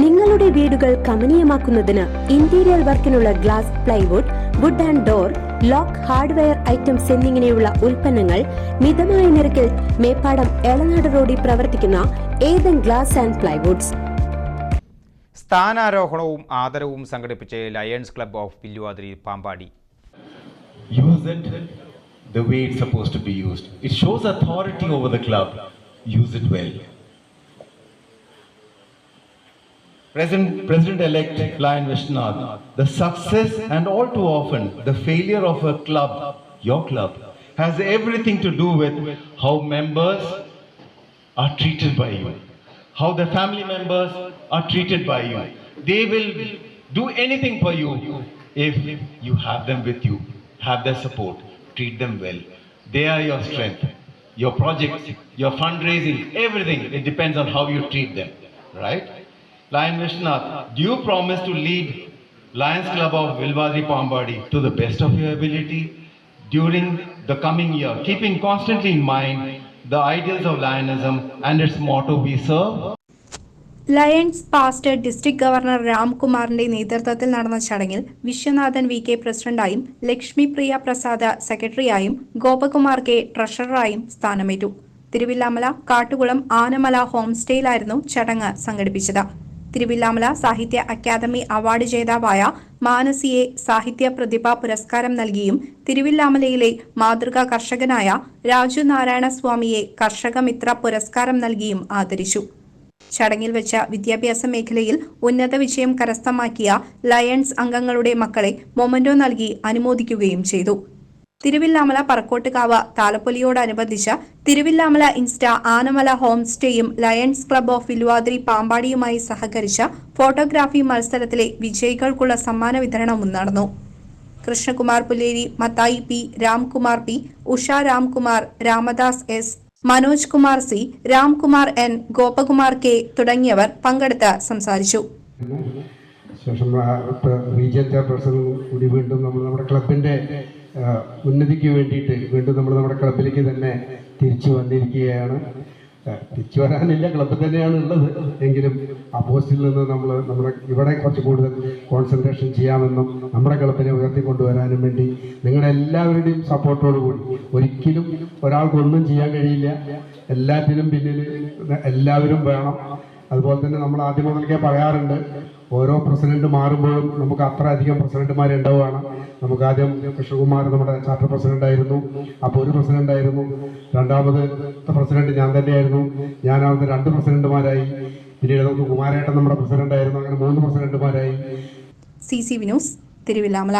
നിങ്ങളുടെ വീടുകൾ കമനീയമാക്കുന്നതിന് interior വർക്കിനുള്ള glass plywood wood and door lock hardware items എന്നിങ്ങനെയുള്ള ഉൽപ്പന്നങ്ങൾ മിതമായ നിരക്കിൽ മേപ്പാടം എളനാട് റോഡിൽ പ്രവർത്തിക്കുന്ന ഏതൻ ഗ്ലാസ് ആൻഡ് പ്ലൈവുഡ്സ് സ്ഥാനാരോഹണവും ആദരവും സംഘടിപ്പിച്ച് lions club of Villuvathiri Pampady use it the way it's supposed to be used. It shows authority over the club. Use it well. President, President-elect Lion Vishnath, the success and all too often the failure of a club, your club, has everything to do with how members are treated by you, how the family members are treated by you. They will do anything for you if you have them with you, have their support, treat them well. They are your strength, your projects, your fundraising, everything. It depends on how you treat them, right? Lion Vishnath, do you promise to lead Lions Club of Vilvadi Pambadi to the best of your ability during the coming year, keeping constantly in mind the ideals of Lionism and its motto, we serve, Lions past district governor രാംകുമാറിന്റെ നേതൃത്വത്തിൽ നടന്ന ചടങ്ങിൽ Viswanathan V K പ്രസിഡന്റായും ലക്ഷ്മി പ്രിയ പ്രസാദ് സെക്രട്ടറിയായും Gopakumar K ട്രഷററായും സ്ഥാനമേറ്റു Thiruvilwamala Kattukulam Anamala home സ്റ്റേയിലായിരുന്നു ചടങ്ങ് സംഘടിപ്പിച്ചത് തിരുവില്ലാമല സാഹിത്യ അക്കാദമി അവാർഡ് ജേതാവായ മാനസിയെ സാഹിത്യ പ്രതിഭാ പുരസ്കാരം നൽകിയും തിരുവില്ലാമലയിലെ മാതൃകാ കർഷകനായ രാജു നാരായണ സ്വാമിയെ കർഷകമിത്ര പുരസ്കാരം നൽകിയും ആദരിച്ചു. ചടങ്ങിൽ വെച്ച വിദ്യാഭ്യാസ മേഖലയിൽ ഉന്നത വിജയം കരസ്ഥമാക്കിയ ലയൺസ് അംഗങ്ങളുടെ മക്കളെ മൊമന്റോ നൽകി അനുമോദിക്കുകയും ചെയ്തു. തിരുവില്ലാമല പറക്കോട്ടുകാവ് താലപ്പൊലിയോടനുബന്ധിച്ച് തിരുവില്ലാമല ഇൻസ്റ്റ ആനമല ഹോം സ്റ്റേയും ലയൺസ് ക്ലബ് ഓഫ് വിലുവാതിരി പാമ്പാടിയുമായി സഹകരിച്ച ഫോട്ടോഗ്രാഫി മത്സരത്തിലെ വിജയികൾക്കുള്ള സമ്മാന വിതരണവും നടന്നു. Krishnakumar Pulleri Mathai P Ramkumar P Usha Ramkumar Ramdas S Manoj Kumar C Ramkumar N Gopakumar K തുടങ്ങിയവർ പങ്കെടുത്ത് സംസാരിച്ചു. ശേഷം കൂടി വീണ്ടും നമ്മൾ നമ്മുടെ ക്ലബിന്റെ ഉന്നതിക്ക് വേണ്ടിയിട്ട് വീണ്ടും നമ്മൾ നമ്മുടെ ക്ലബിലേക്ക് തന്നെ തിരിച്ചു വന്നിരിക്കുകയാണ്. തിരിച്ചു വരാനില്ല ക്ലബ്ബിൽ തന്നെയാണ് ഉള്ളത്. എങ്കിലും ആ പോസ്റ്റിൽ നിന്ന് നമ്മൾ നമ്മുടെ ഇവിടെ കുറച്ച് കൂടുതൽ കോൺസെൻട്രേഷൻ ചെയ്യാമെന്നും നമ്മുടെ ക്ലബിനെ ഉയർത്തിക്കൊണ്ടുവരാനും വേണ്ടി നിങ്ങളുടെ എല്ലാവരുടെയും സപ്പോർട്ടോടു കൂടി ഒരിക്കലും ഒരാൾക്കൊന്നും ചെയ്യാൻ കഴിയില്ല. എല്ലാത്തിനും പിന്നിൽ എല്ലാവരും വേണം. അതുപോലെ തന്നെ നമ്മൾ ആദ്യം മുതൽക്കേ പറയാറുണ്ട് ഓരോ പ്രസിഡന്റ് മാറുമ്പോഴും നമുക്ക് അത്ര അധികം പ്രസിഡന്റുമാർ ഉണ്ടാവുകയാണ്. നമുക്ക് ആദ്യം കൃഷ്ണകുമാർ നമ്മുടെ ചാർട്ടർ പ്രസിഡന്റ് ആയിരുന്നു അപ്പോൾ ഒരു പ്രസിഡന്റ് ആയിരുന്നു. രണ്ടാമത് പ്രസിഡന്റ് ഞാൻ തന്നെയായിരുന്നു. ഞാനാമത് രണ്ട് പ്രസിഡന്റുമാരായി. പിന്നീട് നമുക്ക് കുമാരേട്ടൻ നമ്മുടെ പ്രസിഡന്റ് ആയിരുന്നു. അങ്ങനെ മൂന്ന് പ്രസിഡന്റുമാരായി. C C Vinos Thiruvilwamala.